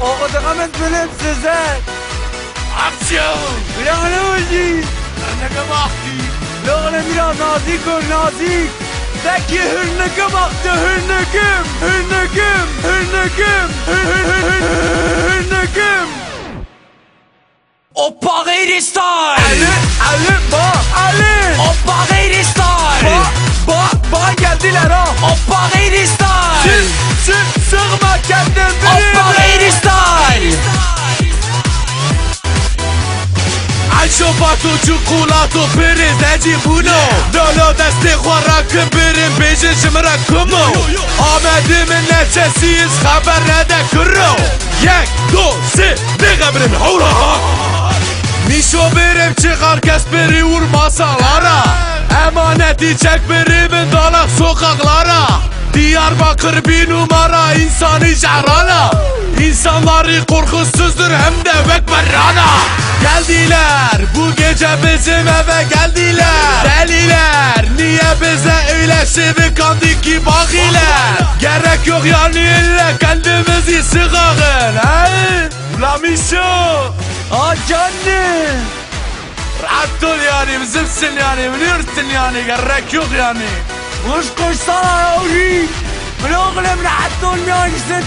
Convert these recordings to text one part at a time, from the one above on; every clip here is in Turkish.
güzel. O kadar benim size. Aksiyon! Biraz ne oldu? Ne baktı? Lağla biraz nazik ol nazik. Zeki hırnıkı baktı hırnıkım. Hırnıkım. Hırnıkım. Hırnıkım. Oppa gayri style! Ali, Ali, ba, Ali. Oppa gayri Ba, style! ba, ba geldiler ha. Oppa gayri style! Sık, Çopato, çikolato, pirin, zeci buno Dolo deste khorakim birin, bejin şimrak kumu Amedimin neçesiyiz, haber nede kırro Yek, do, si, de gebrin, hura ha Mişo birim çıkar kesperi vur masalara Emaneti çek birimin dalak sokaklara Diyarbakır bir numara, insani jarana İnsanları korkusuzdur hem de vekberrana Geldiler bu gece bizim eve geldiler Deliler niye bize öyle şivi kandı ki bakiler Gerek yok yani illa kendimizi sıkakın he? La Mişo Ha canım. Rahat ol yani bizimsin yani biliyorsun yani gerek yok yani Kuş koşsana yavrum. Oğlum rahat olmayacaksın.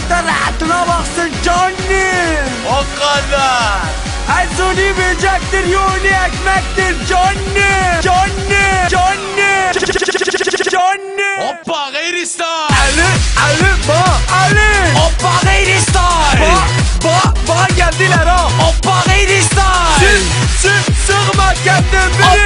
Devletten rahatına baksın canım. O kadar Ezoni böcektir, yoni ekmektir canım. Canım. Canım. Canım. Hoppa gayri style Ali, Ali, ba, Ali. Hoppa gayri style Ba, ba, ba geldiler ha. Hoppa gayri style Sık, sık, sıkma kendin beni. Hoppa